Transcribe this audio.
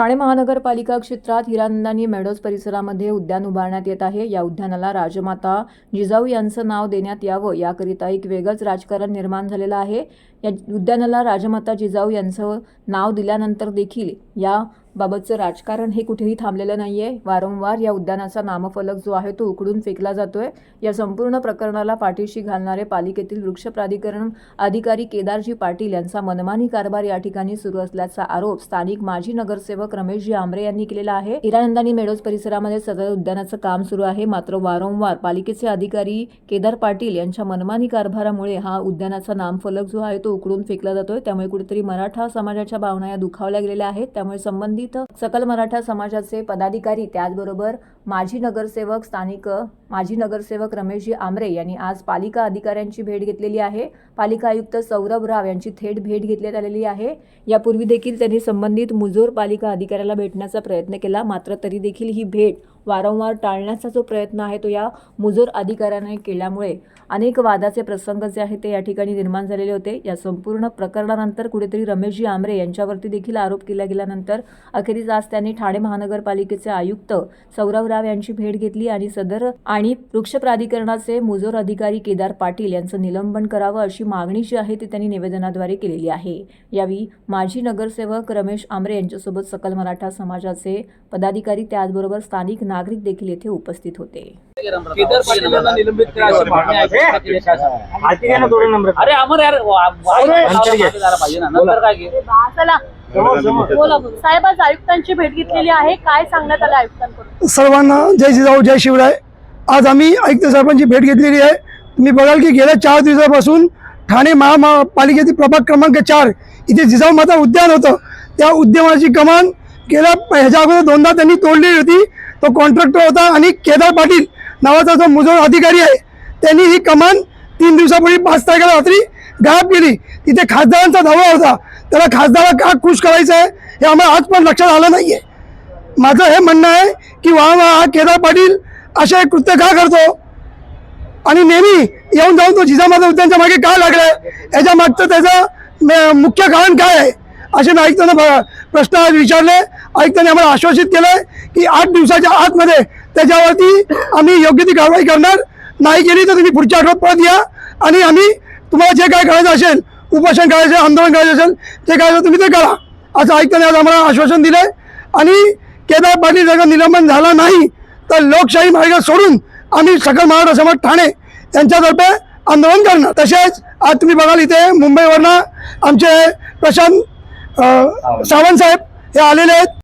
ठाणे महानगरपालिका क्षेत्रात हिरानंदानी मेडोज परिसरामध्ये उद्यान उभारण्यात येत आहे. या उद्यानाला राजमाता जिजाऊ यांचं नाव देण्यात यावं याकरिता एक वेगळंच राजकारण निर्माण झालेलं आहे. या उद्यानाला राजमाता जिजाऊ यांचं नाव दिल्यानंतर देखील या बाबतचं राजकारण हे कुठेही थांबलेलं नाही आहे वारंवार या उद्यानाचा नामफलक जो आहे तो उकडून फेकला जातोय. या संपूर्ण प्रकरणाला पाठीशी घालणारे पालिकेतील वृक्ष प्राधिकरण अधिकारी केदारजी पाटील यांचा मनमानी कारभार या ठिकाणी सुरू असल्याचा आरोप स्थानिक माजी नगरसेवक रमेशजी आमरे यांनी केलेला आहे. हिरानंदानी मेडोज परिसरामध्ये सदर उद्यानाचं काम सुरू आहे. मात्र वारंवार पालिकेचे अधिकारी केदार पाटील यांच्या मनमानी कारभारामुळे हा उद्यानाचा नामफलक जो आहे तो उकडून फेकला जातोय. त्यामुळे कुठेतरी मराठा समाजाच्या भावना या दुखावल्या गेलेल्या आहेत. त्यामुळे संबंधित सकल मराठा समाजाचे पदाधिकारी त्याचबरोबर माजी नगरसेवक स्थानिक माजी नगरसेवक रमेशजी आमरे यांनी आज पालिका अधिकाऱ्यांची भेट घेतलेली आहे. पालिका आयुक्त सौरभ राव यांची थेट भेट घेतण्यात आलेली आहे. यापूर्वी देखील त्यांनी संबंधित मुजोर पालिका अधिकाऱ्याला भेटण्याचा प्रयत्न केला मात्र तरी देखील ही भेट वारंवार टाळण्याचा जो प्रयत्न आहे तो या मुजोर अधिकाऱ्याने केल्यामुळे अनेक वादाचे प्रसंग जे आहेत ते या ठिकाणी निर्माण झालेले होते. या संपूर्ण प्रकरणानंतर कुठेतरी रमेशजी आमरे यांच्यावरती देखील आरोप केला गेल्यानंतर अखेरीस आज त्यांनी ठाणे महानगरपालिकेचे आयुक्त सौरव राव यांची भेट घेतली आणि सदर आणि वृक्ष प्राधिकरणाचे मुजोर अधिकारी केदार पाटील यांचं निलंबन करावं अशी मागणी जी आहे ती त्यांनी निवेदनाद्वारे केलेली आहे. यावेळी माजी नगरसेवक रमेश आमरे यांच्यासोबत सकल मराठा समाजाचे पदाधिकारी त्याचबरोबर स्थानिक नागरिक देखील येथे उपस्थित होते. केदार पाटील यांना निलंबित करा अशी मागणी आहे. केली शासनाने. हाती घ्या ना दोन नंबर अरे अमर यार वा- वा- नंतर घे. झाला पाहिजे ना. नंतर काय घे? चला. समोर समोर. बोला बोला. साहेब आज आयुक्तांची भेट घेतलेली आहे. काय सांगण्यात आलं आयुक्तांकडून? सर्वांना जय जिजाऊ जय शिवराय. आज आम्ही आयुक्त साहेबांची भेट घेतलेली आहे. तुम्ही बघाल की गेल्या चार दिवसापासून ठाणे महापालिकेतील प्रभाग क्रमांक चार इथे जिजाऊ माता उद्यान होतं. त्या उद्यानाची कमान गेल्या ह्याच्या अगोदर दोनदा त्यांनी तोडलेली होती. तो कॉन्ट्रॅक्टर होता आणि केदार पाटील नावाचा जो मुजोर अधिकारी आहे त्यांनी ही कमान तीन दिवसापूर्वी पाच तारखेला रात्री गायब केली. तिथे खासदारांचा धावा होता. त्याला खासदाराला का खुश करायचं आहे हे आम्हाला आज पण लक्षात आलं नाही आहे माझं हे म्हणणं आहे की वा वा हा केदार पाटील असे कृत्य का करतो? आणि नेहमी येऊन जाऊन तो जिजामाता उद्यानच्या मागे का लागलाय? याच्या मागचं त्याचं म- मुख्य कारण काय आहे? असे नाईक त्यांना प्रश्न आज विचारले. आयुक्तांनी आम्हाला आश्वासित केलंय की आठ दिवसाच्या आतमध्ये त्याच्यावरती आम्ही योग्य ती कारवाई करणार. नाही केली तर तुम्ही पुढच्या आठवड्यात परत या. आणि आम्ही तुम्हाला जे काय करायचं असेल उपोषण करायचं असेल, आंदोलन करायचं असेल ते करायचं तुम्ही ते करा. असं आयुक्तांनी आज आम्हाला आश्वासन दिलंय. आणि केदार पाटील जर निलंबन झाला नाही तर लोकशाही मार्ग सोडून आम्ही सकल महाराष्ट्र समाज ठाणे यांच्यातर्फे आंदोलन करणार. तसेच आज तुम्ही बघाल इथे मुंबईवरनं आमचे प्रशांत सावंत साहेब हे आलेले आहेत.